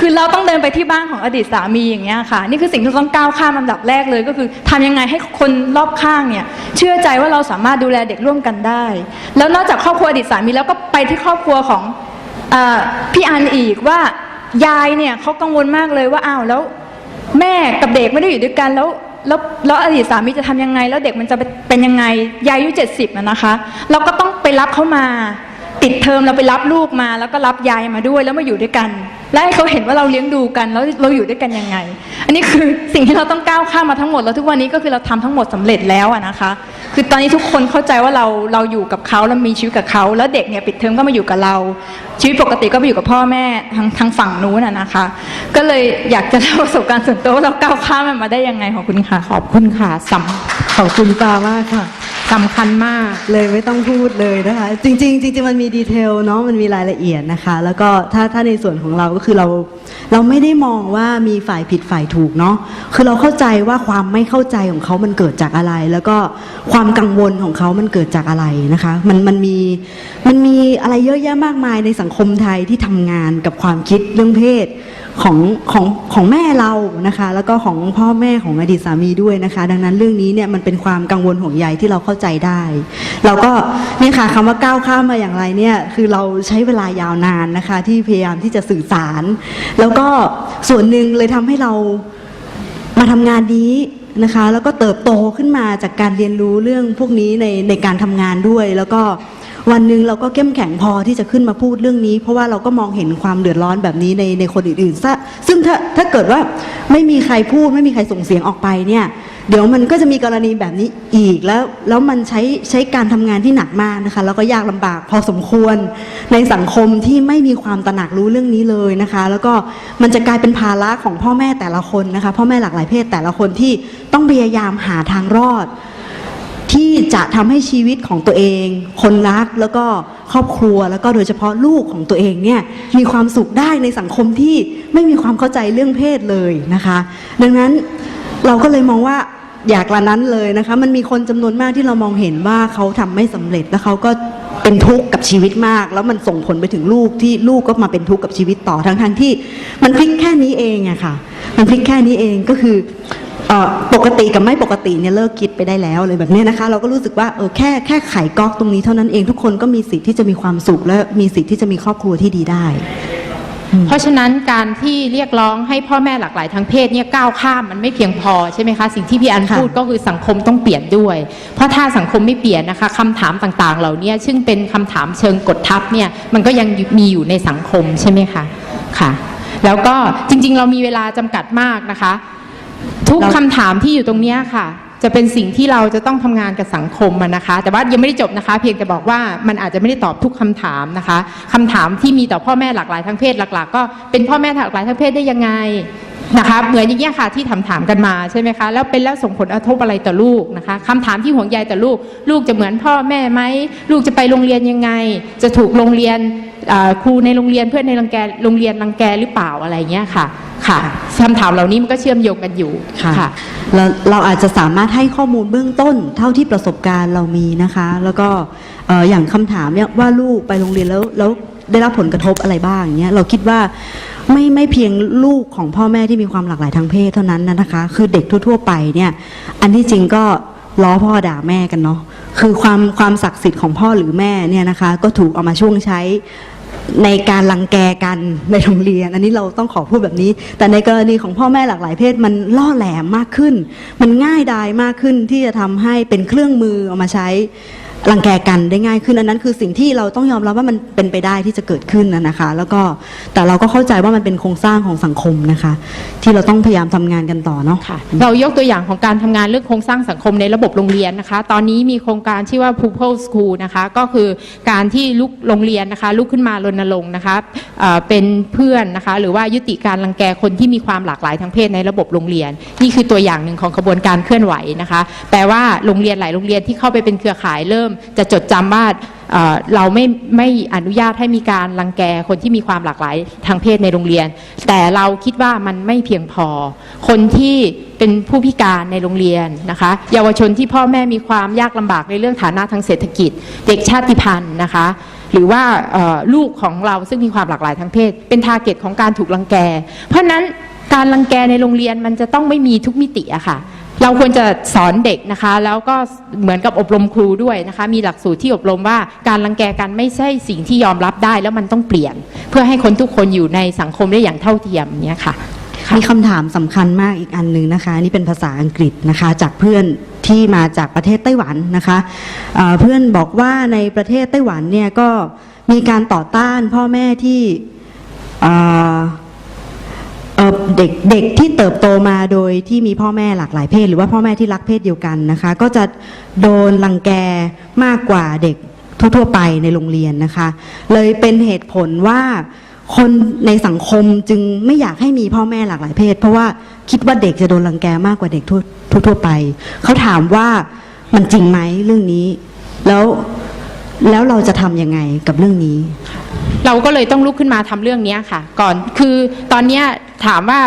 คือเราต้องเดินไปที่บ้านของอดีตสามีอย่างเงี้ยค่ะ นี่คือสิ่งที่ต้องก้าวข้ามลำดับแรกเลยก็คือทำยังไงให้คนรอบข้างเนี่ย เชื่อใจว่าเราสามารถดูแลเด็กร่วมกันได้ แล้วนอกจากครอบครัวอดีตสามีแล้วก็ไปที่ครอบครัวของอพี่อันอีกว่ายายเนี่ยเขากังวลมากเลยว่าอ้าวแล้วแม่กับเด็กไม่ได้อยู่ด้วยกันแล้วแล้วแล้วอดีตสามีจะทำยังไง แล้วเด็กมันจะเป็นยังไงยายอายุเจ็ดสิบนะคะ เราก็ต้องไปรับเขามาปิดเทอมเราไปรับลูกมา แล้วก็รับยายมาด้วยแล้วมาอยู่ด้วยกัน และให้เขาเห็นว่าเราเลี้ยงดูกันแล้วเราอยู่ด้วยกันยังไง อันนี้คือสิ่งที่เราต้องก้าวข้ามมาทั้งหมดแล้วทุกวันนี้ก็คือเราทำทั้งหมดสำเร็จแล้วนะคะ คือตอนนี้ทุกคนเข้าใจว่าเราเราอยู่กับเขาเรามีชีวิตกับเขา แล้วเด็กเนี่ยปิดเทอมก็มาอยู่กับเรา ชีวิตปกติก็ไปอยู่กับพ่อแม่ทางทางฝั่งนู้นนะคะ ก็เลยอยากจะเล่าประสบการณ์ส่วนตัวว่าเราก้าวข้ามมันมาได้ยังไงขอบคุณค่ะขอบคุณค่ะสำขอบคุณปามากค่ะ สำคัญมาก เลยไม่ต้องพูดเลยนะคะ จริง ๆ จริง ๆ มันมีดีเทลเนาะมันมีรายละเอียดนะคะ แล้วก็ถ้าถ้าในส่วนของเราก็คือเรา เราไม่ได้มองว่ามีฝ่ายผิดฝ่ายถูกเนาะคือเราเข้าใจว่าความไม่เข้าใจของเขามันเกิดจากอะไร แล้วก็ความกังวลของเขามันเกิดจากอะไรนะคะ มันมันมีมันมีอะไรเยอะแยะมากมายในสังคมไทยที่ทำงานกับความคิดเรื่องเพศ ของของของแม่เรานะคะ แล้วก็ของพ่อแม่ของอดีตสามีด้วยนะคะ ดังนั้นเรื่องนี้เนี่ยมันเป็นความกังวลห่วงใยที่เราเข้าใจได้ เราก็เนี่ยค่ะคำว่าก้าวข้ามมาอย่างไรเนี่ยคือเราใช้เวลายาวนานนะคะ ที่พยายามที่จะสื่อสาร แล้วก็ส่วนหนึ่งเลยทำให้เรามาทำงานนี้นะคะ แล้วก็เติบโตขึ้นมาจากการเรียนรู้เรื่องพวกนี้ในในการทำงานด้วยแล้วก็ วันหนึ่งเราก็เข้มแข็งพอที่จะขึ้นมาพูดเรื่องนี้ เพราะว่าเราก็มองเห็นความเดือดร้อนแบบนี้ในในคนอื่นๆซะซึ่งถ้าถ้าเกิดว่าไม่มีใครพูดไม่มีใครส่งเสียงออกไปเนี่ยเดี๋ยวมันก็จะมีกรณีแบบนี้อีกแล้วแล้วมันใช้ใช้การทำงานที่หนักมากนะคะแล้วก็ยากลำบากพอสมควรในสังคมที่ไม่มีความตระหนักรู้เรื่องนี้เลยนะคะ แล้วก็มันจะกลายเป็นภาระของพ่อแม่แต่ละคนนะคะ พ่อแม่หลากหลายเพศแต่ละคนที่ต้องพยายามหาทางรอด ที่จะทำให้ชีวิตของตัวเอง คนรักแล้วก็ครอบครัวแล้วก็โดยเฉพาะลูกของตัวเองเนี่ยมีความสุขได้ในสังคมที่ไม่มีความเข้าใจเรื่องเพศเลยนะคะ ดังนั้นเราก็เลยมองว่าอยากละนั้นเลยนะคะ มันมีคนจำนวนมากที่เรามองเห็นว่าเขาทำไม่สำเร็จแล้วเขาก็เป็นทุกข์กับชีวิตมาก แล้วมันส่งผลไปถึงลูกที่ลูกก็มาเป็นทุกข์กับชีวิตต่อทั้งทงๆที่ มันพลิกแค่นี้เองอะค่ะ มันพลิกแค่นี้เองก็คือ ปกติกับไม่ปกติเนี่ยเลิกคิดไปได้แล้วเลยแบบเนี้ยนะคะ เราก็รู้สึกว่าเออแค่แค่ไขก๊อกตรงนี้เท่านั้นเองทุกคนก็มีสิทธิ์ที่จะมีความสุขและมีสิทธิ์ที่จะมีครอบครัวที่ดีได้ เพราะฉะนั้นการที่เรียกร้องให้พ่อแม่หลากหลายทางเพศเนี่ยก้าวข้ามมันไม่เพียงพอใช่ไหมคะสิ่งที่พี่อันค่ะพูดก็คือสังคมต้องเปลี่ยนด้วย เพราะถ้าสังคมไม่เปลี่ยนนะคะคำถามต่างๆ เหล่านี้ซึ่งเป็นคำถามเชิงกดทับเนี่ยมันก็ยังมีอยู่ในสังคมใช่ไหมคะค่ะ แล้วก็จริงๆ เรามีเวลาจำกัดมากนะคะ ทุกเราคำถามที่อยู่ตรงเนี้ยค่ะ จะเป็นสิ่งที่เราจะต้องทำงานกับสังคมอะนะคะ แต่ว่ายังไม่ได้จบนะคะ เพียงแต่บอกว่ามันอาจจะไม่ได้ตอบทุกคำถามนะคะคำถามที่มีต่อพ่อแม่หลากหลายทางเพศหลัก ๆ ก็เป็นพ่อแม่หลากหลายทางเพศได้ยังไงนะคะเหมือนอย่างเงี้ยค่ะที่ถามถามๆกันมาใช่ไหมคะแล้วเป็นแล้วส่งผลกระทบอะไรต่อลูกนะคะคำถามที่ห่วงใยต่อลูก ลูกจะเหมือนพ่อแม่ไหมลูกจะไปโรงเรียนยังไง จะถูกโรงเรียนอ่า ครูในโรงเรียนเพื่อนในโรงแกโรงเรียนรังแกหรือเปล่าอะไรเงี้ยค่ะค่ะคำถามเหล่านี้มันก็เชื่อมโยงกันอยู่ค่ะเราเราอาจจะสามารถให้ข้อมูลเบื้องต้น เท่าที่ประสบการณ์เรามีนะคะ แล้วก็เอ่ออย่างคำถามเนี่ยว่าลูกไปโรงเรียนแล้วแล้วได้รับผลกระทบอะไรบ้างอย่างเงี้ยเราคิดว่าไม่ไม่เพียงลูกของพ่อแม่ที่มีความหลากหลายทางเพศเท่านั้นนะคะ คือเด็กทั่ว ๆ ไปเนี่ยอันที่จริงก็ล้อพ่อด่าแม่กันเนาะ คือความความศักดิ์สิทธิ์ของพ่อหรือแม่เนี่ยนะคะ ก็ถูกเอามาช่วงใช้ในการรังแกกันในโรงเรียน อันนี้เราต้องขอพูดแบบนี้ แต่ในกรณีของพ่อแม่หลากหลายเพศมันล่อแหลมมากขึ้น มันง่ายดายมากขึ้นที่จะทำให้เป็นเครื่องมือเอามาใช้ รังแกกันได้ง่ายขึ้นอันนั้นคือสิ่งที่เราต้องยอมรับว่ามันเป็นไปได้ที่จะเกิดขึ้นนะนะคะ แล้วก็แต่เราก็เข้าใจว่ามันเป็นโครงสร้างของสังคมนะคะ ที่เราต้องพยายามทำงานกันต่อเนาะค่ะเรายกตัวอย่างของการทำงานเรื่องโครงสร้างสังคมในระบบโรงเรียนนะคะ ตอนนี้มีโครงการชื่อว่า Pupil School นะคะก็คือการที่ลุกโรงเรียนนะคะลุกขึ้นมารณรงค์นะคะเเป็นเพื่อนนะคะหรือว่ายุติการรังแกคนที่มีความหลากหลายทางเพศในระบบโรงเรียน นี่คือตัวอย่างหนึ่งของกระบวนการเคลื่อนไหวนะคะแปลว่าโรงเรียนหลายโรงเรียนที่เข้าไปเป็นเครือข่ายเริ่มจะจดจำว่าเราไม่ไม่อนุญาตให้มีการรังแกคนที่มีความหลากหลายทางเพศในโรงเรียน แต่เราคิดว่ามันไม่เพียงพอ คนที่เป็นผู้พิการในโรงเรียนนะคะ เยาวชนที่พ่อแม่มีความยากลำบากในเรื่องฐานะทางเศรษฐกิจ เด็กชาติพันธุ์นะคะหรือว่าลูกของเราซึ่งมีความหลากหลายทางเพศ เป็นทาร์เก็ตของการถูกรังแก เพราะฉะนั้นการรังแกในโรงเรียนมันจะต้องไม่มีทุกมิติอะค่ะ เราควรจะสอนเด็กนะคะ แล้วก็เหมือนกับอบรมครูด้วยนะคะ มีหลักสูตรที่อบรมว่าการรังแกกันไม่ใช่สิ่งที่ยอมรับได้แล้วมันต้องเปลี่ยน เพื่อให้คนทุกคนอยู่ในสังคมได้อย่างเท่าเทียมเนี้ยค่ะมีคำถามสำคัญมากอีกอันหนึ่งนะคะ นี่เป็นภาษาอังกฤษนะคะ จากเพื่อนที่มาจากประเทศไต้หวันนะคะเเพื่อนบอกว่าในประเทศไต้หวันเนี่ยก็มีการต่อต้านพ่อแม่ที่ เด็กเด็กที่เติบโตมาโดยที่มีพ่อแม่หลากหลายเพศ หรือว่าพ่อแม่ที่รักเพศเดียวกันนะคะ ก็จะโดนรังแกมากกว่าเด็กทั่วๆไปในโรงเรียนนะคะ เลยเป็นเหตุผลว่าคนในสังคมจึงไม่อยากให้มีพ่อแม่หลากหลายเพศ เพราะว่าคิดว่าเด็กจะโดนรังแกมากกว่าเด็กทั่วทั่วๆไป เขาถามว่ามันจริงไหมเรื่องนี้ แล้วแล้วเราจะทำยังไงกับเรื่องนี้ เราก็เลยต้องลุกขึ้นมาทำเรื่องนี้ค่ะ ก่อนคือตอนเนี้ย ถามว่า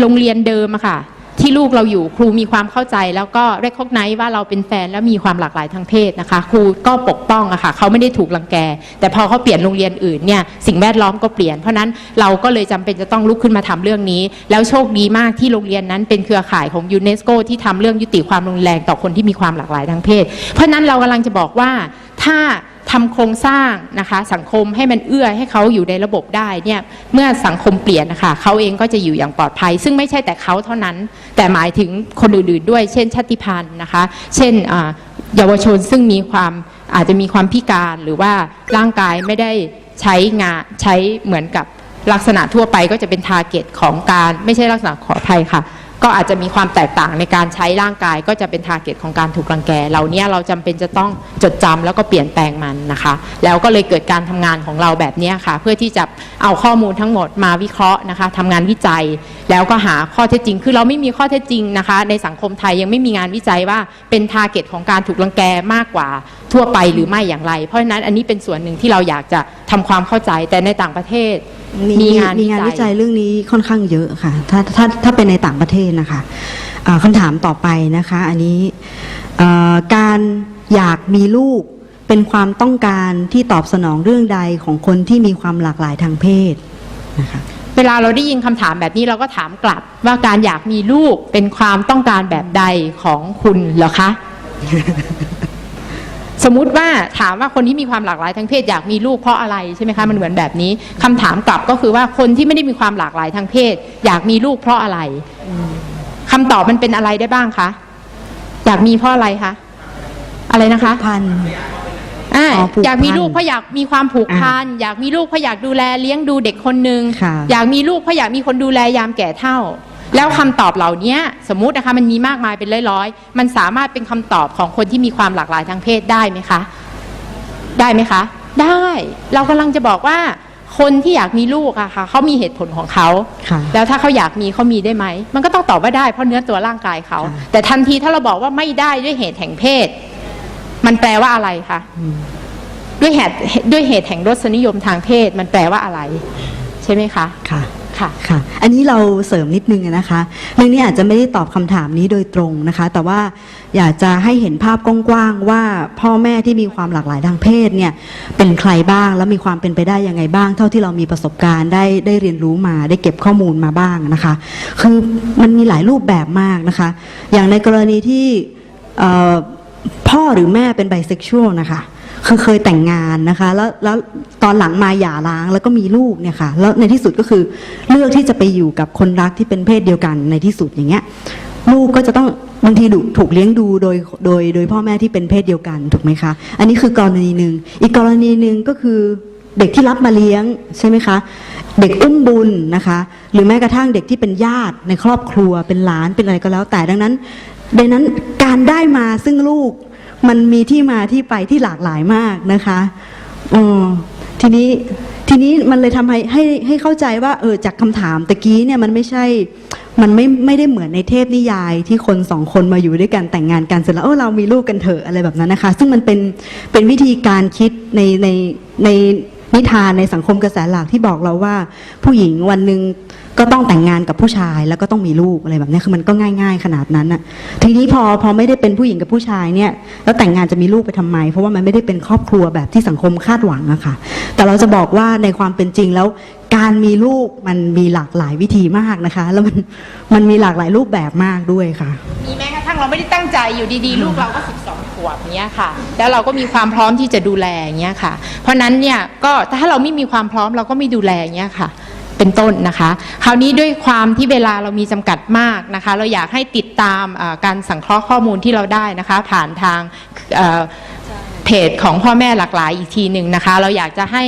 โรงเรียนเดิมอะค่ะ ที่ลูกเราอยู่ครูมีความเข้าใจ แล้วก็เรียกไนว่าเราเป็นแฟนแล้วมีความหลากหลายทางเพศนะคะ ครูก็ปกป้องอะค่ะเขาไม่ได้ถูกรังแก แต่พอเขาเปลี่ยนโรงเรียนอื่นเนี่ยสิ่งแวดล้อมก็เปลี่ยน เพราะนั้นเราก็เลยจำเป็นจะต้องลุกขึ้นมาทำเรื่องนี้ แล้วโชคดีมากที่โรงเรียนนั้นเป็นเครือข่ายของยูเนสโกที่ทำเรื่องยุติความรุนแรงต่อคนที่มีความหลากหลายทางเพศ เพราะฉะนั้นเรากำลังจะบอกว่าถ้า ทำโครงสร้างนะคะสังคมให้มันเอื้อให้เขาอยู่ในระบบได้เนี่ยเมื่อสังคมเปลี่ยนนะคะเขาเองก็จะอยู่อย่างปลอดภัย ซึ่งไม่ใช่แต่เขาเท่านั้น แต่หมายถึงคนอื่นๆด้วย เช่นชาติพันธุ์นะคะ เช่นเยาวชนซึ่งมีความอาจจะมีความพิการหรือว่าร่างกายไม่ได้ใช้งานใช้เหมือนกับลักษณะทั่วไปก็จะเป็นทาร์เก็ตของการไม่ใช่ลักษณะขออภัยค่ะ ก็อาจจะมีความแตกต่างในการใช้ร่างกาย ก็จะเป็นทาร์เก็ตของการถูกรังแกเหล่านี้เราจำเป็นจะต้องจดจำแล้วก็เปลี่ยนแปลงมันนะคะ แล้วก็เลยเกิดการทำงานของเราแบบนี้ค่ะ เพื่อที่จะเอาข้อมูลทั้งหมดมาวิเคราะห์นะคะทำงานวิจัยแล้วก็หาข้อเท็จจริง คือเราไม่มีข้อเท็จจริงนะคะ ในสังคมไทยยังไม่มีงานวิจัยว่าเป็นทาร์เก็ตของการถูกรังแกมากกว่าทั่วไปหรือไม่อย่างไร เพราะฉะนั้นอันนี้เป็นส่วนหนึ่งที่เราอยากจะทำความเข้าใจแต่ในต่างประเทศ มีมีงานวิจัยเรื่องนี้ค่อนข้างเยอะค่ะ ถ้าถ้าถ้าเป็นในต่างประเทศนะคะอ่าคำถามต่อไปนะคะ อันนี้เอ่อการอยากมีลูกเป็นความต้องการที่ตอบสนองเรื่องใดของคนที่มีความหลากหลายทางเพศนะคะ เวลาเราได้ยินคำถามแบบนี้เราก็ถามกลับว่าการอยากมีลูกเป็นความต้องการแบบใดของคุณเหรอคะ สมมุติว่าถามว่าคนที่มีความหลากหลายทางเพศอยากมีลูกเพราะอะไรใช่ไหมคะมันเหมือนแบบนี้คำถามกลับก็คือว่าคนที่ไม่ได้มีความหลากหลายทางเพศ อยากมีลูกเพราะอะไรคำตอบมันเป็นอะไรได้บ้างคะอยากมีเพราะอะไรคะอะไรนะคะพันอ่าอ๋อผูกพันอยากมีลูกเพราะอยากมีความผูกพันอยากมีลูกเพราะอยากดูแลเลี้ยงดูเด็กคนหนึ่งค่ะอยากมีลูกเพราะอยากมีคนดูแลยามแก่เท่า แล้วคำตอบเหล่านี้สมมุตินะคะมันมีมากมายเป็นร้อยๆ มันสามารถเป็นคำตอบของคนที่มีความหลากหลายทางเพศได้ไหมคะ ได้ไหมคะ ได้ เรากำลังจะบอกว่า คนที่อยากมีลูกอะค่ะเขามีเหตุผลของเขาค่ะแล้วถ้าเขาอยากมีเขามีได้ไหม มันก็ต้องตอบว่าได้เพราะเนื้อตัวร่างกายเขาค่ะแต่ทันทีถ้าเราบอกว่าไม่ได้ด้วยเหตุแห่งเพศ มันแปลว่าอะไรคะด้วยเหตุด้วยเหตุแห่งรสนิยมทางเพศ มันแปลว่าอะไร ใช่ไหมคะค่ะ ค่ะ ค่ะ อันนี้เราเสริมนิดนึงนะคะเรื่องนี้อาจจะไม่ได้ตอบคำถามนี้โดยตรงนะคะ แต่ว่าอยากจะให้เห็นภาพกว้างๆว่าพ่อแม่ที่มีความหลากหลายทางเพศเนี่ยเป็นใครบ้างแล้วมีความเป็นไปได้ยังไงบ้าง เท่าที่เรามีประสบการณ์ได้ได้เรียนรู้มาได้เก็บข้อมูลมาบ้างนะคะ คือมันมีหลายรูปแบบมากนะคะ อย่างในกรณีที่พ่อหรือแม่เป็นไบเซ็กชวลนะคะ คือเคยแต่งงานนะคะ แล้วแล้วตอนหลังมาหย่าร้างแล้วก็มีลูกเนี่ยค่ะ แล้วในที่สุดก็คือเลือกที่จะไปอยู่กับคนรักที่เป็นเพศเดียวกันในที่สุดอย่างเงี้ย ลูกก็จะต้องบางทีดูถูกเลี้ยงดูโดยโดยโดยพ่อแม่ที่เป็นเพศเดียวกันถูกไหมคะ อันนี้คือกรณีหนึ่งอีกกรณีหนึ่งก็คือเด็กที่รับมาเลี้ยงใช่ไหมคะ เด็กอุ้มบุญนะคะ หรือแม้กระทั่งเด็กที่เป็นญาติในครอบครัวเป็นหลานเป็นอะไรก็แล้วแต่ดังนั้นดังนั้นการได้มาซึ่งลูก มันมีที่มาที่ไปที่หลากหลายมากนะคะออทีนี้ทีนี้มันเลยทำให้ให้ให้เข้าใจว่าเออจากคำถามตะกี้เนี่ยมันไม่ใช่มันไม่ไม่ได้เหมือนในเทพนิยายที่คนสองคนมาอยู่ด้วยกันแต่งงานกันเสร็จแล้วเออเรามีลูกกันเถอะอะไรแบบนั้นนะคะ ซึ่งมันเป็นเป็นวิธีการคิดในในในนิทานในสังคมกระแสหลักที่บอกเราว่า ผู้หญิงวันหนึ่ง ก็ต้องแต่งงานกับผู้ชายแล้วก็ต้องมีลูกอะไรแบบนี้คือมันก็ง่าย ๆ ขนาดนั้นน่ะทีนี้พอพอไม่ได้เป็นผู้หญิงกับผู้ชายเนี่ยแล้วแต่งงานจะมีลูกไปทำไม เพราะว่ามันไม่ได้เป็นครอบครัวแบบที่สังคมคาดหวังอะค่ะ แต่เราจะบอกว่าในความเป็นจริงแล้ว การมีลูกมันมีหลากหลายวิธีมากนะคะ แล้วมันมันมีหลากหลายรูปแบบมากด้วยค่ะ มีแม้กระทั่งเราไม่ได้ตั้งใจอยู่ดีๆ ลูกเราก็12ขวบเนี้ยค่ะ แล้วเราก็มีความพร้อมที่จะดูแลเงี้ยค่ะ เพราะนั้นเนี่ยก็ถ้าเราไม่มีความพร้อมเราก็ไม่ดูแลเงี้ยค่ะ เป็นต้นนะคะ คราวนี้ด้วยความที่เวลาเรามีจำกัดมากนะคะ เราอยากให้ติดตามการสังเคราะห์ข้อมูลที่เราได้นะคะ ผ่านทางเเพจของพ่อแม่หลากหลายอีกทีหนึ่งนะคะ เราอยากจะให้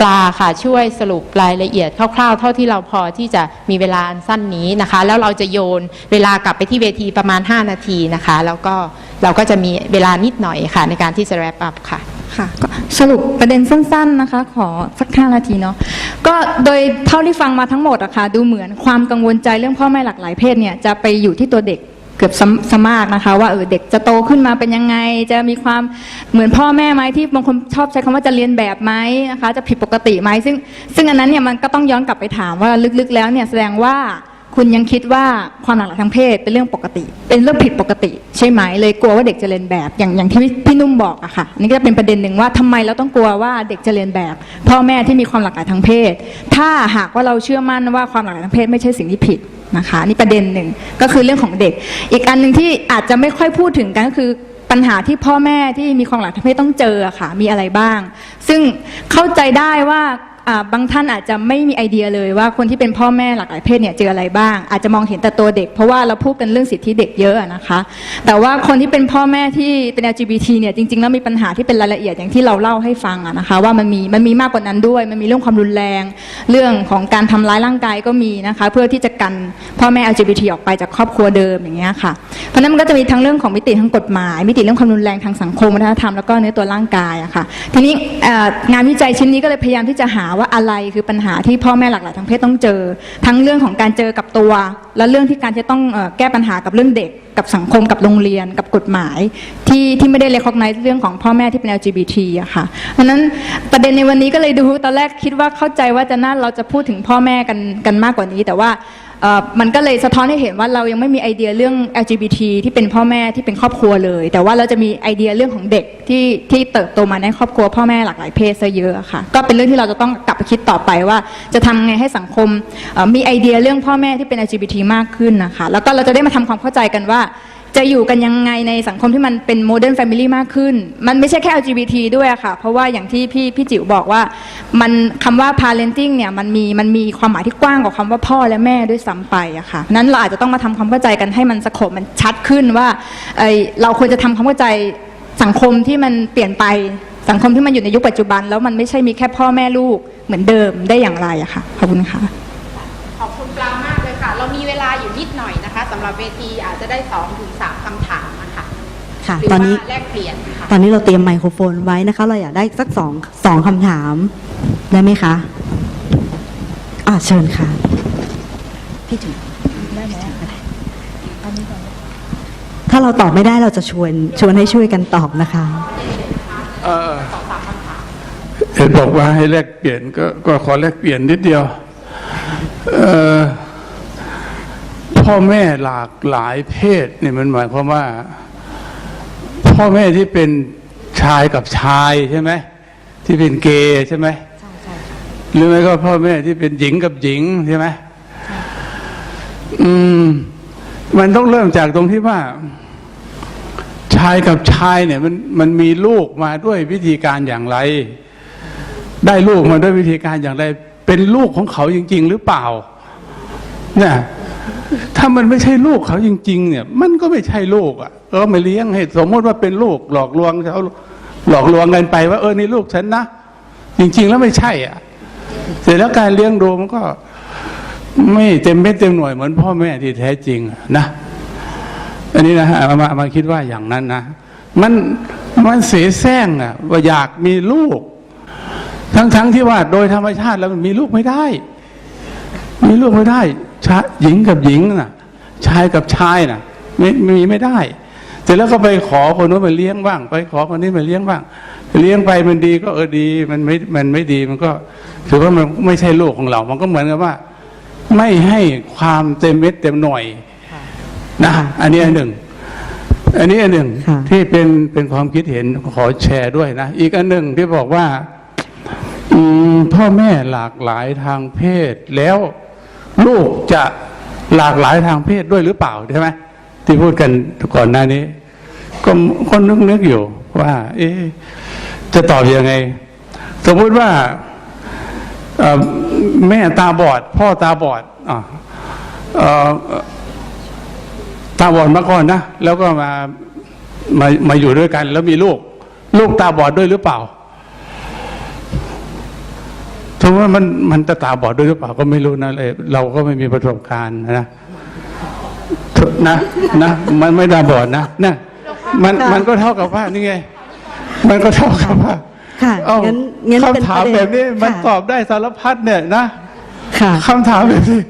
ปลาค่ะช่วยสรุปรายละเอียดคร่าวๆ เท่าที่เราพอที่จะมีเวลาสั้นนี้นะคะ แล้วเราจะโยนเวลากลับไปที่เวทีประมาณ 5 นาทีนะคะ แล้วก็เราก็จะมีเวลานิดหน่อยค่ะ ในการที่จะ wrap up ค่ะ ค่ะก็สรุปประเด็นสั้น ๆนะคะ ขอสักห้านาทีเนาะก็โดยเท่าที่ฟังมาทั้งหมดอะค่ะดูเหมือนความกังวลใจเรื่องพ่อแม่หลากหลายเพศเนี่ยจะไปอยู่ที่ตัวเด็กเกือบซะซะมากนะคะ ว่าเออเด็กจะโตขึ้นมาเป็นยังไง จะมีความเหมือนพ่อแม่ไหมที่บางคนชอบใช้คำว่าจะเรียนแบบไหมนะคะ จะผิดปกติไหมซึ่งซึ่งอันนั้นเนี่ยมันก็ต้องย้อนกลับไปถามว่าลึกๆแล้วเนี่ยแสดงว่า คุณยังคิดว่าความหลากหลายทางเพศเป็นเรื่องปกติ เป็นเรื่องผิดปกติ ใช่ไหมเลยกลัวว่าเด็กจะเรียนแบบอย่างอย่างที่พี่นุ่มบอกอะค่ะนี่ก็จะเป็นประเด็นหนึ่งว่าทำไมเราต้องกลัวว่าเด็กจะเรียนแบบ พ่อแม่ที่มีความหลากหลายทางเพศ ถ้าหากว่าเราเชื่อมั่นว่าความหลากหลายทางเพศไม่ใช่สิ่งที่ผิดนะคะนี่ประเด็นหนึ่งก็คือเรื่องของเด็ก อีกอันหนึ่งที่อาจจะไม่ค่อยพูดถึงกันก็คือปัญหาที่พ่อแม่ที่มีความหลากหลายทางเพศต้องเจออะค่ะมีอะไรบ้าง ซึ่งเข้าใจได้ว่า บางท่านอาจจะไม่มีไอเดียเลยว่าคนที่เป็นพ่อแม่หลากหลายเพศเนี่ยเจออะไรบ้าง อาจจะมองเห็นแต่ตัวเด็ก เพราะว่าเราพูดกันเรื่องสิทธิเด็กเยอะนะคะ แต่ว่าคนที่เป็นพ่อแม่ที่เป็น LGBT เนี่ยจริงๆแล้วมีปัญหาที่เป็นรายละเอียดอย่างที่เราเล่าให้ฟังนะคะ ว่ามันมีมันมีมากกว่านั้นด้วย มันมีเรื่องความรุนแรง เรื่องของการทำร้ายร่างกายก็มีนะคะ เพื่อที่จะกันพ่อแม่ LGBT ออกไปจากครอบครัวเดิมอย่างเงี้ยค่ะเพราะนั้นมันก็จะมีทั้งเรื่องของมิติทางกฎหมาย มิติเรื่องความรุนแรงทางสังคมวัฒนธรรมแล้วก็เนื้อตัวร่างกายอะค่ะทีนี้งานวิจัยชิ้นนี้ก็เลยพยายามที่จะหาว่าอะไรคือปัญหาที่พ่อแม่หลากหลายทางเพศต้องเจอ ทั้งเรื่องของการเจอกับตัว และเรื่องที่การจะต้องแก้ปัญหากับเรื่องเด็ก กับสังคมกับโรงเรียนกับกฎหมาย ที่ที่ไม่ได้เล c o g n i z e เรื่องของพ่อแม่ที่เป็น LGBT อะค่ะเพราะนั้นประเด็นในวันนี้ก็เลยดูตอนแรกคิดว่าเข้าใจว่าจะน่าเราจะพูดถึงพ่อแม่กันกันมากกว่านี้ แต่ว่า เอ่อมันก็เลยสะท้อนให้เห็นว่าเรายังไม่มีไอเดียเรื่อง LGBT ที่เป็นพ่อแม่ที่เป็นครอบครัวเลย แต่ว่าเราจะมีไอเดียเรื่องของเด็กที่ที่เติบโตมาในครอบครัวพ่อแม่หลากหลายเพศซะเยอะค่ะ ก็เป็นเรื่องที่เราจะต้องกลับไปคิดต่อไปว่า จะทำไงให้สังคมเอ่อมีไอเดียเรื่องพ่อแม่ที่เป็น LGBT มากขึ้นนะคะ แล้วก็เราจะได้มาทำความเข้าใจกันว่า จะอยู่กันยังไงในสังคมที่มันเป็นโมเดิร์นแฟมิลี่มากขึ้น มันไม่ใช่แค่ LGBT ด้วยค่ะ เพราะว่าอย่างที่พี่พี่จิ๋วบอกว่า มันคำว่า parenting เนี่ยมันมีมันมีความหมายที่กว้างกว่าคำว่าพ่อและแม่ด้วยซ้ำไปอะค่ะนั้นเราอาจจะต้องมาทำความเข้าใจกันให้มันสโคปมันชัดขึ้นว่าเอ่ยเราควรจะทำความเข้าใจสังคมที่มันเปลี่ยนไปสังคมที่มันอยู่ในยุคปัจจุบัน แล้วมันไม่ใช่มีแค่พ่อแม่ลูกเหมือนเดิมได้อย่างไรอะค่ะขอบคุณค่ะ หน่อยนะคะสำหรับเวทีอาจจะได้2ถึง3คำถามนะคะค่ะหรือตอนนี้ว่าแลกเปลี่ยนค่ะตอนนี้เราเตรียมไมโครโฟนไว้นะคะ เราอยากได้สักสองสองคำถามได้ไหมคะอ่าเชิญค่ะพี่จุ๋มได้ไหมถ้าเราตอบไม่ได้เราจะชวนชวนให้ช่วยกันตอบนะคะเอ่อเห็นบอกว่าให้แลกเปลี่ยนก็ก็ขอแลกเปลี่ยนนิดเดียว เอ่อ พ่อแม่หลากหลายเพศเนี่ยมันหมายความว่า พ่อแม่ที่เป็นชายกับชายใช่ไหมที่เป็นเกย์ใช่ไหมหรือไม่ก็พ่อแม่ที่เป็นหญิงกับหญิงใช่ไหมอืม มันต้องเริ่มจากตรงที่ว่า ชายกับชายเนี่ย มันมันมีลูกมาด้วยวิธีการอย่างไร ได้ลูกมาด้วยวิธีการอย่างไร เป็นลูกของเขาจริง ๆ หรือเปล่า เนี่ย ถ้ามันไม่ใช่ลูกเขาจริง ๆ เนี่ย มันก็ไม่ใช่ลูกอะเออไม่เลี้ยงให้สมมติว่าเป็นลูกหลอกลวงเขาหลอกลวงกันไปว่าเออนี่ลูกฉันนะจริง ๆ แล้วไม่ใช่อะ เสร็จแล้วการเลี้ยงดูมันก็ ไม่เต็มเม็ดเต็มหน่วยเหมือนพ่อแม่ที่แท้จริงนะอันนี้นะฮะมามาคิดว่าอย่างนั้นนะมันมันเสแสร้งอะว่าอยากมีลูก ทั้งทั้งที่ว่าโดยธรรมชาติแล้วมันมีลูกไม่ได้ มีลูกไม่ได้ ชายหญิงกับหญิงน่ะ ชายกับชายน่ะไม่ไม่มีไม่ได้เสร็จแล้วก็ไปขอคนนู้นมาเลี้ยงบ้าง ไปขอคนนี้มาเลี้ยงบ้าง เลี้ยงไปมันดีก็เออดีมันไม่มันไม่ดีมันก็ถือว่ามันไม่ใช่ลูกของเรา มันก็เหมือนกับว่า ไม่ให้ความเต็มเม็ดเต็มหน่วยนะอันนี้อันหนึ่ง อันนี้อันหนึ่งค่ะที่เป็นเป็นความคิดเห็นขอแชร์ด้วยนะ อีกอันหนึ่งที่บอกว่าอืมพ่อแม่หลากหลายทางเพศแล้ว ลูกจะหลากหลายทางเพศด้วยหรือเปล่าใช่ไหมที่พูดกันก่อนหน้านี้ ก็คนนึกนึกอยู่ว่า เอ๊จะตอบยังไง สมมติว่าแม่ตาบอด พ่อตาบอดออตาบอดมาก่อนนะแล้วก็มามามาอยู่ด้วยกัน แล้วมีลูก ลูกตาบอดด้วยหรือเปล่า ถึงว่ามันมันจะตาบอดด้วยหรือเปล่าก็ไม่รู้นะเลยเราก็ไม่มีประสบการณ์นะนะนะมันไม่ตาบอดนะนะมันมันก็เท่ากับว่านี่ไง มันก็เท่ากับว่าค่ะเอ้างั้นงั้นเป็นคำถามประเด็นแบบนี้มันค่ะตอบได้สารพัดเนี่ยนะค่ะคำถามแบบนี้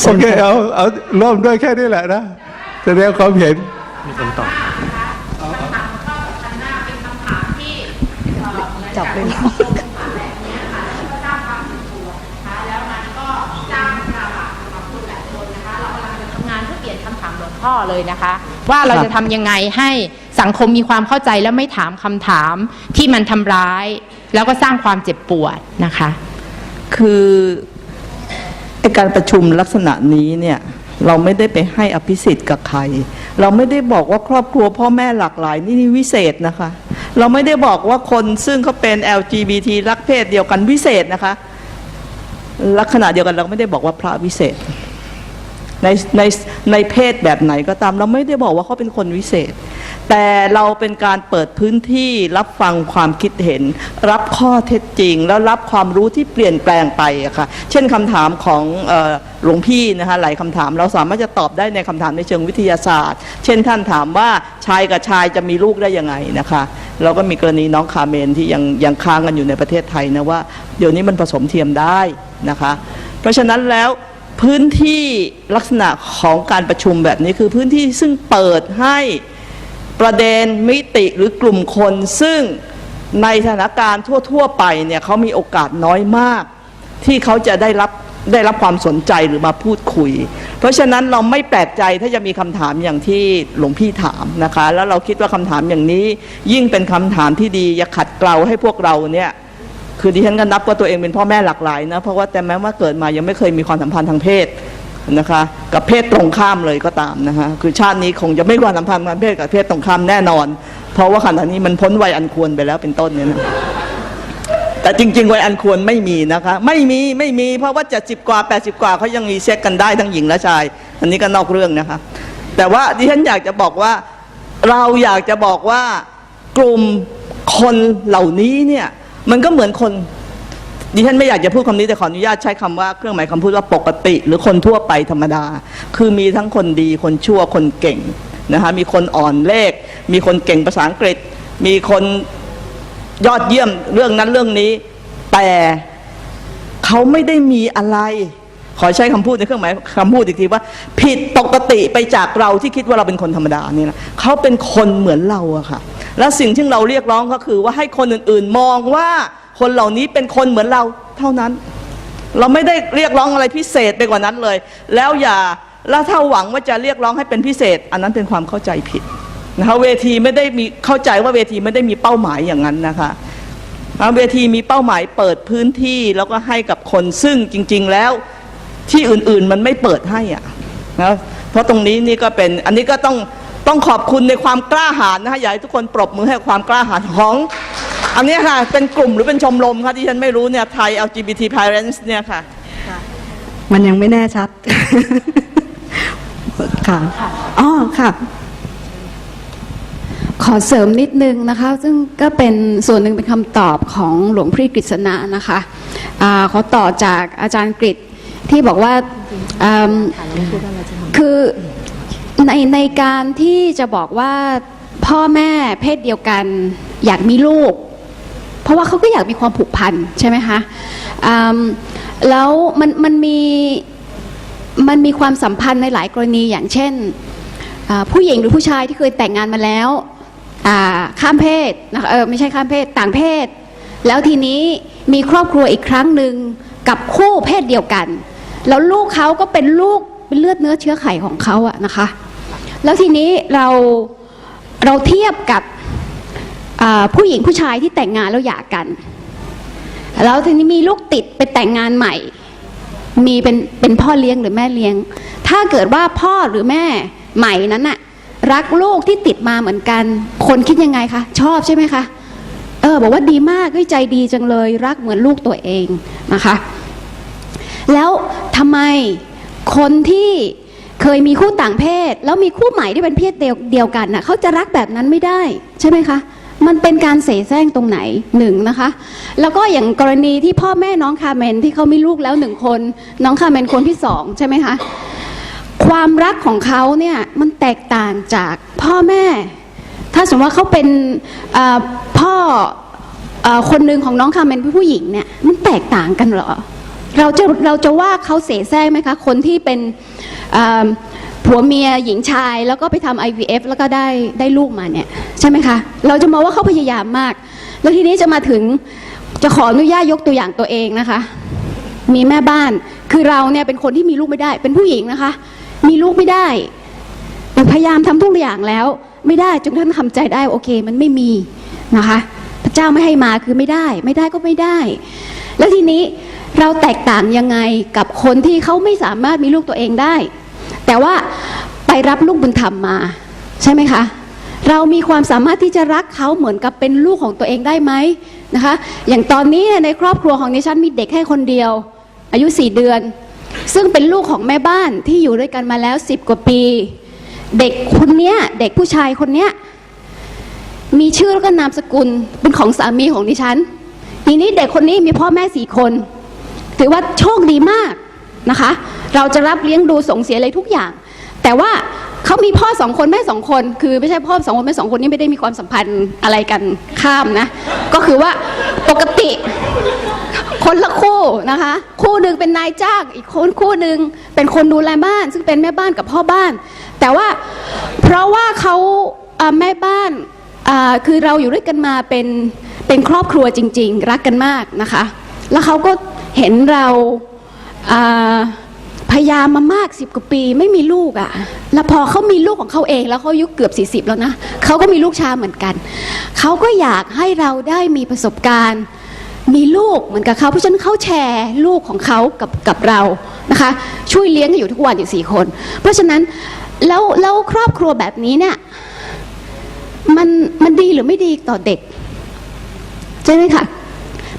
เชิโอญเคค่ะเอาเอาร่วมด้วยแค่นี้แหละนะแสดงความเห็นจับเลย ทำงานเพื่อเปลี่ยน คำถามหลวงพ่อเลยนะคะ ว่าเราจะทำยังไงให้สังคมมีความเข้าใจและไม่ถามคำถามที่มันทำร้าย แล้วก็สร้างความเจ็บปวดนะคะ คือไอการประชุมลักษณะนี้เนี่ยเราไม่ได้ไปให้อภิสิทธิ์กับใคร เราไม่ได้บอกว่าครอบครัวพ่อแม่หลากหลายนี่นี่วิเศษนะคะ เราไม่ได้บอกว่าคนซึ่งเขาเป็น LGBT รักเพศเดียวกันวิเศษนะคะลักษณะเดียวกันเราไม่ได้บอกว่าพระวิเศษ ในในในเพศแบบไหนก็ตามเราไม่ได้บอกว่าเขาเป็นคนวิเศษ แต่เราเป็นการเปิดพื้นที่รับฟังความคิดเห็น รับข้อเท็จจริง แล้วรับความรู้ที่เปลี่ยนแปลงไปอะค่ะเช่นคำถามของหลวงพี่นะคะหลายคำถามเราสามารถจะตอบได้ในคำถามในเชิงวิทยาศาสตร์ เช่นท่านถามว่าชายกับชายจะมีลูกได้ยังไงนะคะเราก็มีกรณีน้องคาเมนที่ยังยังค้างกันอยู่ในประเทศไทยนะว่าเดี๋ยวนี้มันผสมเทียมได้นะคะ เพราะฉะนั้นแล้ว พื้นที่ลักษณะของการประชุมแบบนี้คือพื้นที่ซึ่งเปิดให้ประเด็นมิติหรือกลุ่มคน ซึ่งในสถานการณ์ทั่ว ๆ ไปเนี่ยเขามีโอกาสน้อยมาก ที่เขาจะได้รับได้รับความสนใจหรือมาพูดคุย เพราะฉะนั้นเราไม่แปลกใจถ้าจะมีคำถามอย่างที่หลวงพี่ถามนะคะ แล้วเราคิดว่าคำถามอย่างนี้ ยิ่งเป็นคำถามที่ดีอย่าขัดเกลาให้พวกเราเนี่ย คือดิฉันก็นับว่าตัวเองเป็นพ่อแม่หลากหลายนะเพราะว่าแต่แม้ว่าเกิดมายังไม่เคยมีความสัมพันธ์ทางเพศนะคะกับเพศตรงข้ามเลยก็ตามนะคะคือชาตินี้คงจะไม่ความสัมพันธ์ทางเพศกับเพศตรงข้ามแน่นอน เพราะว่าขณะนี้มันพ้นวัยอันควรไปแล้วเป็นต้นเนี่ยนะแต่จริงๆวัยอันควรไม่มีนะคะไม่มีไม่มีเพราะว่าเจ็ดสิบกว่าแปดสิบกว่าเขายังมีเซ็กกันได้ทั้งหญิงและชาย อันนี้ก็นอกเรื่องนะคะ แต่ว่าดิฉันอยากจะบอกว่าเราอยากจะบอกว่ากลุ่มคนเหล่านี้เนี่ย มันก็เหมือนคนดิฉันไม่อยากจะพูดคำนี้แต่ขออนุญาตใช้คำว่าเครื่องหมายคำพูดว่าปกติ หรือคนทั่วไปธรรมดา คือมีทั้งคนดีคนชั่วคนเก่งนะคะมีคนอ่อนเลข มีคนเก่งภาษาอังกฤษ มีคนยอดเยี่ยมเรื่องนั้นเรื่องนี้ แต่เขาไม่ได้มีอะไร ขอใช้คำพูดในเครื่องหมายคำพูดอีกทีว่า ผิดปกติไปจากเราที่คิดว่าเราเป็นคนธรรมดานี่นะเขาเป็นคนเหมือนเราอะค่ะ และสิ่งที่เราเรียกร้องก็คือว่าให้คนอื่นๆ มองว่าคนเหล่านี้เป็นคนเหมือนเราเท่านั้น เราไม่ได้เรียกร้องอะไรพิเศษไปกว่านั้นเลย แล้วอย่าแล้วถ้าหวังว่าจะเรียกร้องให้เป็นพิเศษ อันนั้นเป็นความเข้าใจผิดนะคะเวทีไม่ได้มีเข้าใจว่าเวทีไม่ได้มีเป้าหมายอย่างนั้นนะคะเวทีมีเป้าหมายเปิดพื้นที่แล้วก็ให้กับคนซึ่งจริง ๆแล้วที่อื่นๆมันไม่เปิดให้อะนะเพราะตรงนี้นี่ก็เป็นอันนี้ก็ต้อง ต้องขอบคุณในความกล้าหาญนะคะอยากให้ทุกคนปรบมือให้ความกล้าหาญของ อันนี้ค่ะ เป็นกลุ่มหรือเป็นชมรมคะที่ฉันไม่รู้เนี่ยไทย LGBT Parents เนี่ยค่ะ มันยังไม่แน่ชัด ค่ะอ๋อค่ะ ขอเสริมนิดนึงนะคะ ซึ่งก็เป็นส่วนหนึ่งเป็นคำตอบของหลวงพี่กฤษณะนะคะอาขอต่อจากอาจารย์กฤษที่บอกว่าคือ ในในการที่จะบอกว่าพ่อแม่เพศเดียวกัน อยากมีลูก เพราะว่าเขาก็อยากมีความผูกพันใช่ไหมคะแล้วมันมันมีมันมีความสัมพันธ์ในหลายกรณีอย่างเช่น ผู้หญิงหรือผู้ชายที่เคยแต่งงานมาแล้วข้ามเพศนะคะเออไม่ใช่ข้ามเพศต่างเพศ แล้วทีนี้มีครอบครัวอีกครั้งหนึ่งกับคู่เพศเดียวกัน แล้วลูกเขาก็เป็นลูกเป็นเลือดเนื้อเชื้อไขของเขาอะนะคะ แล้วทีนี้เราเราเทียบกับผู้หญิงผู้ชายที่แต่งงานแล้วหย่ากัน แล้วทีนี้มีลูกติดไปแต่งงานใหม่ มีเป็นเป็นพ่อเลี้ยงหรือแม่เลี้ยง ถ้าเกิดว่าพ่อหรือแม่ใหม่นั้นน่ะรักลูกที่ติดมาเหมือนกัน คนคิดยังไงคะชอบใช่ไหมคะเออบอกว่าดีมากเฮ้ยใจดีจังเลย รักเหมือนลูกตัวเองนะคะ แล้วทำไมคนที่ เคยมีคู่ต่างเพศ แล้วมีคู่ใหม่ที่เป็นเพศเดียวกันน่ะเขาจะรักแบบนั้นไม่ได้ใช่ไหมคะ มันเป็นการเสแสร้งตรงไหนหนึ่งนะคะ แล้วก็อย่างกรณีที่พ่อแม่น้องคาเมนที่เขามีลูกแล้วหนึ่งคน น้องคาเมนคนที่สองใช่ไหมคะความรักของเขาเนี่ยมันแตกต่างจากพ่อแม่ ถ้าสมมติว่าเขาเป็นพ่อเอ่อคนหนึ่งของน้องคาเมนเป็นผู้หญิงเนี่ยมันแตกต่างกันเหรอ เราจะเราจะว่าเขาเสแสร้งไหมคะ คนที่เป็นผัวเมียหญิงชาย แล้วก็ไปทำ IVF แล้วก็ได้ได้ลูกมาเนี่ย ใช่ไหมคะ เราจะมองว่าเขาพยายามมาก แล้วทีนี้จะมาถึงจะขออนุญาตยกตัวอย่างตัวเองนะคะ มีแม่บ้านคือเราเนี่ยเป็นคนที่มีลูกไม่ได้ เป็นผู้หญิงนะคะ มีลูกไม่ได้แต่พยายามทำทุกอย่างแล้ว ไม่ได้จนทั่งทำใจได้โอเค มันไม่มีนะคะ พระเจ้าไม่ให้มาคือไม่ได้ ไม่ได้ก็ไม่ได้ แล้วทีนี้ เราแตกต่างยังไงกับคนที่เขาไม่สามารถมีลูกตัวเองได้ แต่ว่าไปรับลูกบุญธรรมมา ใช่ไหมคะ เรามีความสามารถที่จะรักเขาเหมือนกับเป็นลูกของตัวเองได้ไหมนะคะ อย่างตอนนี้ในครอบครัวของดิฉันมีเด็กแค่คนเดียว อายุสี่เดือน ซึ่งเป็นลูกของแม่บ้านที่อยู่ด้วยกันมาแล้วสิบกว่าปี เด็กคนเนี้ยเด็กผู้ชายคนเนี้ยมีชื่อแล้วก็นามสกุลเป็นของสามีของดิฉัน ทีนี้เด็กคนนี้มีพ่อแม่สี่คน ถือว่าโชคดีมากนะคะ เราจะรับเลี้ยงดูส่งเสียอะไรทุกอย่าง แต่ว่าเขามีพ่อสองคนแม่สองคน คือไม่ใช่พ่อสองคนแม่สองคนนี้ไม่ได้มีความสัมพันธ์อะไรกันข้ามนะ ก็คือว่าปกติคนละคู่นะคะ คู่หนึ่งเป็นนายจ้างอีกคนคู่หนึ่งเป็นคนดูแลบ้าน ซึ่งเป็นแม่บ้านกับพ่อบ้าน แต่ว่าเพราะว่าเขาแม่บ้านคือเราอยู่ด้วยกันมาเป็นเป็นครอบครัวจริง ๆ รักกันมากนะคะ แล้วเขาก็ เห็นเราพยายามมามากสิบกว่าปีไม่มีลูกอะ่ะ แล้วพอเขามีลูกของเขาเองแล้วเขาอายุเกือบ 40 แล้วนะเขาก็มีลูกชายเหมือนกัน เขาก็อยากให้เราได้มีประสบการณ์มีลูกเหมือนกับเขาเพราะฉะนั้นเขาแชร์ลูกของเขากับกับเรานะคะ ช่วยเลี้ยงกันอยู่ทุกวันอยู่สี่คน เพราะฉะนั้นแล้วแล้วครอบครัวแบบนี้เนี่ยมันมันดีหรือไม่ดีต่อเด็ก ใช่ไหมคะ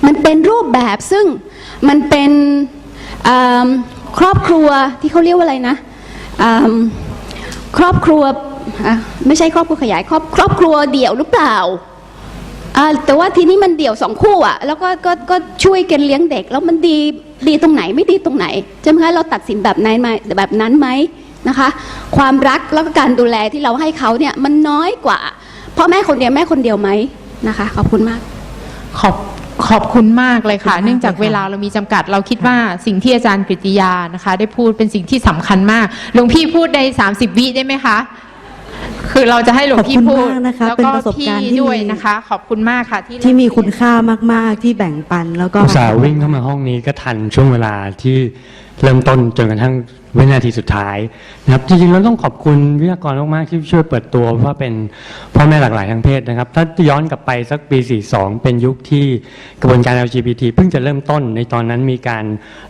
มันเป็นรูปแบบซึ่ง มันเป็นครอบครัวที่เขาเรียกว่าอะไรนะครอบครัวไม่ใช่ครอบครัวขยายครอบครอบครัวเดี่ยวหรือเปล่าอ่าแต่ว่าทีนี้มันเดี่ยวสองคู่อะแล้วก็ก็ก็ช่วยกันเลี้ยงเด็ก แล้วมันดีดีตรงไหนไม่ดีตรงไหนใช่ไหมคะเราตัดสินแบบนั้นไหมแบบนั้นไหมนะคะ ความรักแล้วก็การดูแลที่เราให้เขาเนี่ยมันน้อยกว่าพ่อแม่คนเดียวแม่คนเดียวไหมนะคะ ขอบคุณมาก ขอบ ขอบคุณมากเลยค่ะขอบคุณมากเนื่องจากเลยค่ะเวลาเรามีจำกัด เราคิดว่าสิ่งที่อาจารย์กฤติยานะคะ ได้พูดเป็นสิ่งที่สำคัญมากหลวงพี่พูดใน30วิได้ไหมคะคือเราจะให้หลวงพี่พูดขอบคุณมากนะคะแล้วเป็นก็ประสบพี่การณ์ที่ด้วยมีนะคะ ขอบคุณมากค่ะที่ที่มีคุณค่ามาก ๆ ที่แบ่งปันแล้วก็อุตส่าห์วิ่งเข้ามาห้องนี้ก็ทันช่วงเวลาที่เริ่มต้นจนกระทั่ง วินาทีสุดท้ายนะครับจริงๆแล้วต้องขอบคุณวิทยากรมากๆที่ช่วยเปิดตัวว่าเป็นพ่อแม่หลากหลายทางเพศนะครับ ถ้าย้อนกลับไปสักปี 42 เป็นยุคที่กระบวนการ LGBT เพิ่งจะเริ่มต้นในตอนนั้นมีการ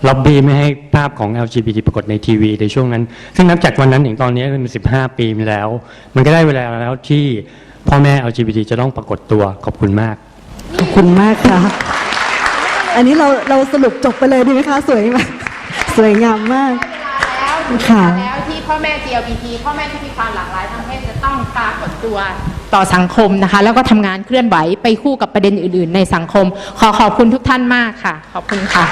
ล็อบบี้ไม่ให้ภาพของ LGBT ปรากฏในทีวีในช่วงนั้น ซึ่งนับจากวันนั้นถึงตอนนี้เป็น 15 ปีมาแล้ว มันก็ได้เวลาแล้วที่พ่อแม่ LGBT จะต้องปรากฏตัวขอบคุณมาก ขอบคุณมากค่ะ อันนี้เราเราสรุปจบไปเลยดีไหมคะ สวยมากสวยงามมาก ค่ะแล้วที่พ่อแม่ LGBT พ่อแม่ที่มีความหลากหลายทางเพศจะต้องปรากฏตัวต่อสังคมนะคะ แล้วก็ทำงานเคลื่อนไหวไปคู่กับประเด็นอื่น ๆ ในสังคม ขอขอบคุณทุกท่านมากค่ะ ขอบคุณค่ะ